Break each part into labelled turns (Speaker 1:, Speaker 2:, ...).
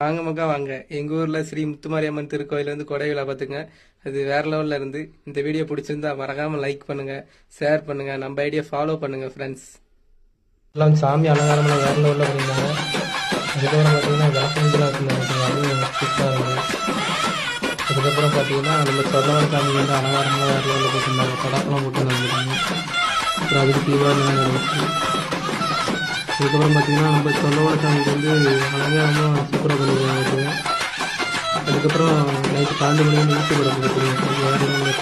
Speaker 1: வாங்க மக்கா வாங்க. எங்க ஊர்ல ஸ்ரீ முத்துமாரியம்மன் திருக்கோயில் வந்து கொடை விழா பார்த்துங்க அது வேற லெவல்ல இருந்து. இந்த வீடியோ பிடிச்சிருந்தா மறக்காம லைக் பண்ணுங்க ஷேர் பண்ணுங்க நம்ம ஐடியா ஃபாலோ பண்ணுங்க ஃப்ரெண்ட்ஸ் எல்லாம் சாமி அலங்காரம்லாம் வேற லெவலில் பண்ணியிருந்தாங்க அதுக்கப்புறம் பார்த்தீங்கன்னா விளக்கஞ்சலாம் வச்சுருந்தாங்க அதுவும் சூப்பராக இருந்தது. அதுக்கப்புறம் பார்த்தீங்கன்னா நம்ம சொர்ணவர சாமி வந்து அலங்காரம்லாம் வேற லெவலில் போட்டிருந்தாங்க படக்கெல்லாம் போட்டுருந்தாங்க அப்புறம் அதுக்கு தீபாவளி நடந்துச்சு. அதுக்கப்புறம் பார்த்தீங்கன்னா நம்ம சொல்லவோட சாமிக்கு வந்து அலங்காரமாக சூப்பராக பண்ணிருக்காங்க அதுக்கப்புறம் நைட்டு பன்னெண்டு மணி வந்து நிறுத்தி படம் கொடுத்துருங்க அது வேறு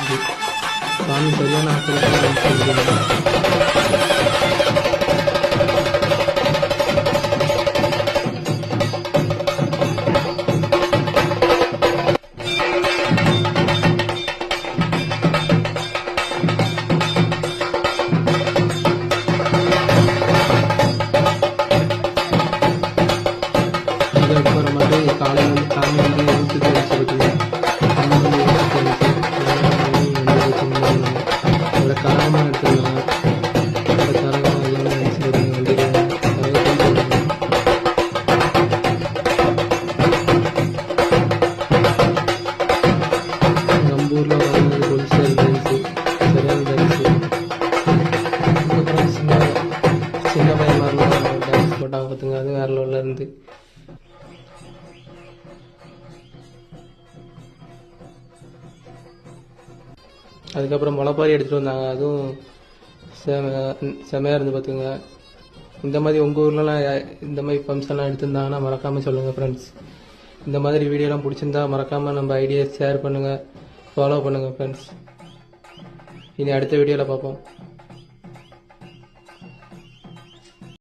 Speaker 1: சாமி சரியான ஆசை சின்ன பையன் இருந்தால் டான்ஸ் போட்டாங்க பார்த்துங்க அது வேற லெவலில் இருந்து. அதுக்கப்புறம் முளைப்பாரி எடுத்துகிட்டு வந்தாங்க. அதுவும் செம செமையாக இருந்து பார்த்துங்க இந்த மாதிரி உங்கள் ஊர்லலாம் இந்த மாதிரி ஃபங்க்ஷன்லாம் எடுத்திருந்தாங்கன்னா மறக்காமல் சொல்லுங்கள் ஃப்ரெண்ட்ஸ் இந்த மாதிரி வீடியோலாம் பிடிச்சிருந்தா மறக்காமல் நம்ம ஐடியா ஷேர் பண்ணுங்கள் ஃபாலோ பண்ணுங்கள் ஃப்ரெண்ட்ஸ் இனி அடுத்த வீடியோவில் பார்ப்போம்.